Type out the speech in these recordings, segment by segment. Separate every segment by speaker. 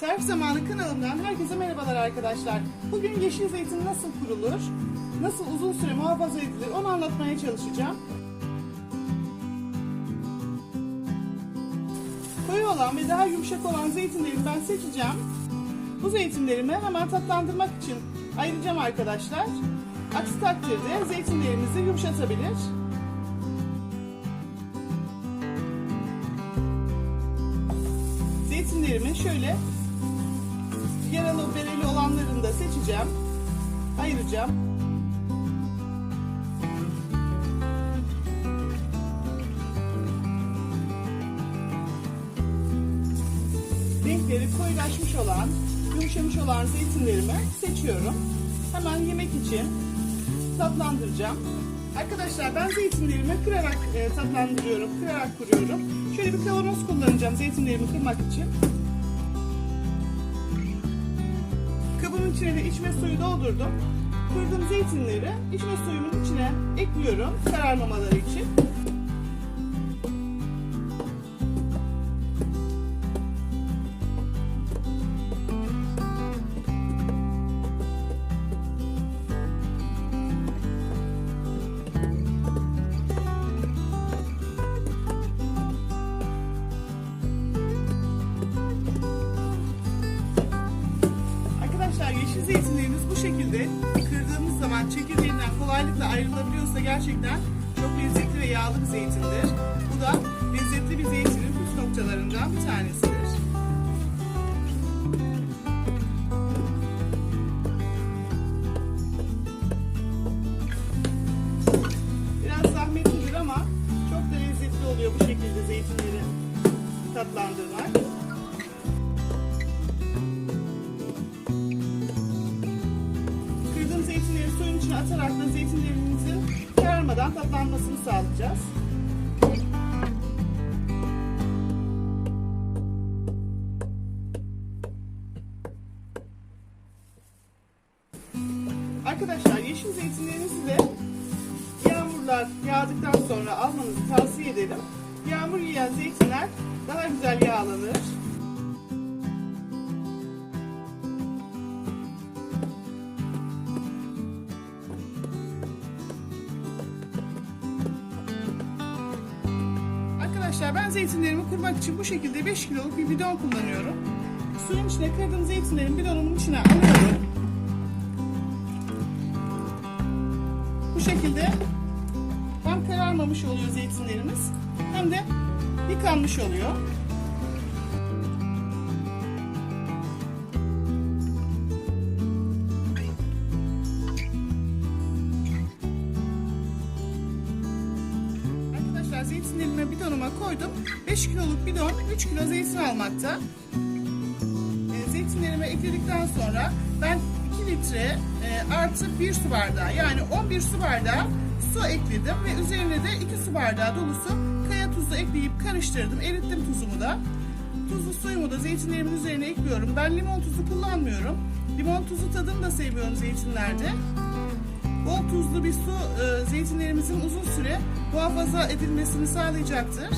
Speaker 1: Tarif Zamanı kanalımdan herkese merhabalar arkadaşlar. Bugün yeşil zeytin nasıl kurulur, nasıl uzun süre muhafaza edilir onu anlatmaya çalışacağım. Koyu olan ve daha yumuşak olan zeytinlerimi ben seçeceğim. Bu zeytinlerimi hemen tatlandırmak için ayıracağım arkadaşlar. Aksi takdirde zeytinlerimizi yumuşatabilir. Zeytinlerimi şöyle yaralı bereli olanlarını da seçeceğim. Ayıracağım. Renkleri koyulaşmış olan, yumuşamış olan zeytinlerimi seçiyorum. Hemen yemek için tatlandıracağım. Arkadaşlar ben zeytinlerimi kırarak e, tatlandırıyorum, kırarak kuruyorum. Şöyle bir kavanoz kullanacağım zeytinlerimi kırmak için. Kabın içine de içme suyu doldurdum. Kırdığım zeytinleri içme suyumun içine ekliyorum kararmamaları için. Zeytinlerimiz bu şekilde kırdığımız zaman çekirdeğinden kolaylıkla ayrılabiliyorsa gerçekten çok lezzetli ve yağlı bir zeytindir. Bu da lezzetli bir zeytinin püf noktalarından bir tanesidir. Kararmadan tatlanmasını sağlayacağız. Arkadaşlar yeşil zeytinlerinizi de yağmurlar yağdıktan sonra almanızı tavsiye ederim. Yağmur yiyen zeytinler daha güzel yağlanır. Arkadaşlar ben zeytinlerimi kurmak için bu şekilde 5 kiloluk bir bidon kullanıyorum. Suyun içine kırdığım zeytinlerin bidonumun içine alıyorum. Bu şekilde hem kararmamış oluyor zeytinlerimiz hem de yıkanmış oluyor. Arkadaşlar zeytinlerimi bidonuma koydum. 5 kiloluk bidon 3 kilo zeytin almakta. E, zeytinlerimi ekledikten sonra ben 2 litre e, artı 1 su bardağı yani 11 su bardağı su ekledim ve üzerine de 2 su bardağı dolusu kaya tuzu ekleyip karıştırdım. Erittim tuzumu da. Tuzlu suyumu da zeytinlerimin üzerine ekliyorum. Ben limon tuzu kullanmıyorum. Limon tuzu tadını da seviyorum zeytinlerde. Bol tuzlu bir su e, zeytinlerimizin uzun süre muhafaza edilmesini sağlayacaktır.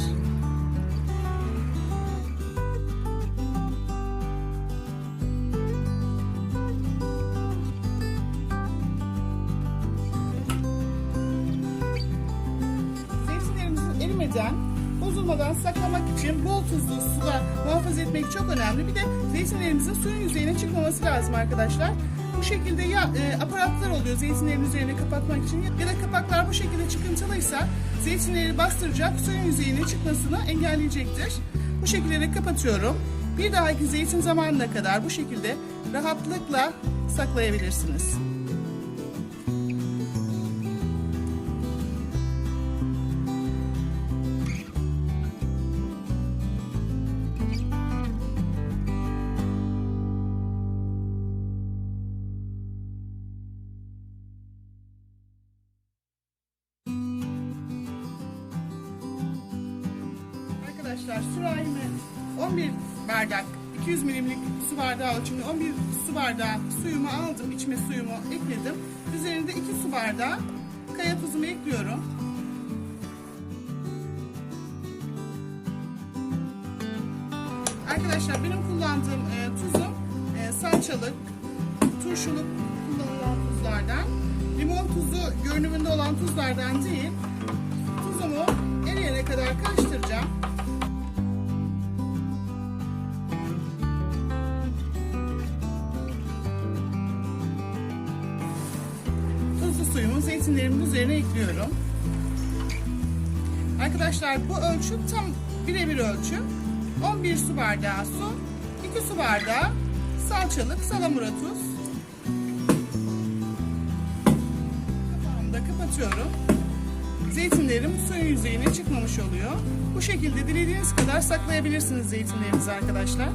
Speaker 1: Zeytinlerimizin erimeden, bozulmadan saklamak için bol tuzlu suda muhafaza etmek çok önemli. Bir de zeytinlerimizin suyun yüzeyine çıkmaması lazım arkadaşlar. Bu şekilde ya e, aparatlar oluyor zeytinlerin üzerine kapatmak için ya da kapaklar bu şekilde çıkıntılıysa zeytinleri bastıracak, suyun yüzeyine çıkmasını engelleyecektir. Bu şekilde de kapatıyorum. Bir dahaki zeytin zamanına kadar bu şekilde rahatlıkla saklayabilirsiniz. Arkadaşlar sürahime 11 bardak 200 milimlik su bardağı ölçümlü 11 su bardağı suyumu aldım içme suyumu ekledim üzerinde 2 su bardağı kaya tuzumu ekliyorum Arkadaşlar benim kullandığım e, tuz salçalık, turşuluk kullanılan tuzlardan. Limon tuzu görünümünde olan tuzlardan değil. Tuzumu eriyene kadar karıştıracağım. Tuzlu suyumu zeytinlerimin üzerine ekliyorum. Arkadaşlar bu ölçü tam birebir ölçü. 11 su bardağı su, 2 su bardağı salçalık salamura tuz. Kapağımı da kapatıyorum. Zeytinlerim suyun yüzeyine çıkmamış oluyor. Bu şekilde dilediğiniz kadar saklayabilirsiniz zeytinlerinizi arkadaşlar.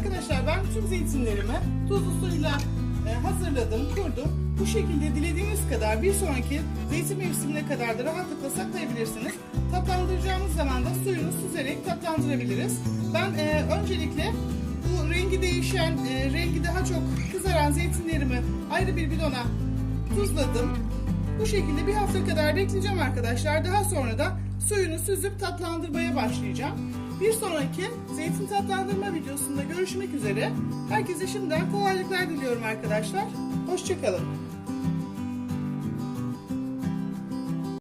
Speaker 1: Arkadaşlar ben tüm zeytinlerimi tuzlu suyla e, hazırladım, kurdum. Bu şekilde dilediğiniz kadar bir sonraki zeytin mevsimine kadar da rahatlıkla saklayabilirsiniz. Tatlandıracağımız zaman da suyunu süzerek tatlandırabiliriz. Ben e, öncelikle bu rengi değişen, e, rengi daha çok kızaran zeytinlerimi ayrı bir bidona tuzladım. Bu şekilde bir hafta kadar bekleyeceğim arkadaşlar. Daha sonra da suyunu süzüp tatlandırmaya başlayacağım. Bir sonraki zeytin tatlandırma videosunda görüşmek üzere. Herkese şimdiden kolaylıklar diliyorum arkadaşlar. Hoşçakalın.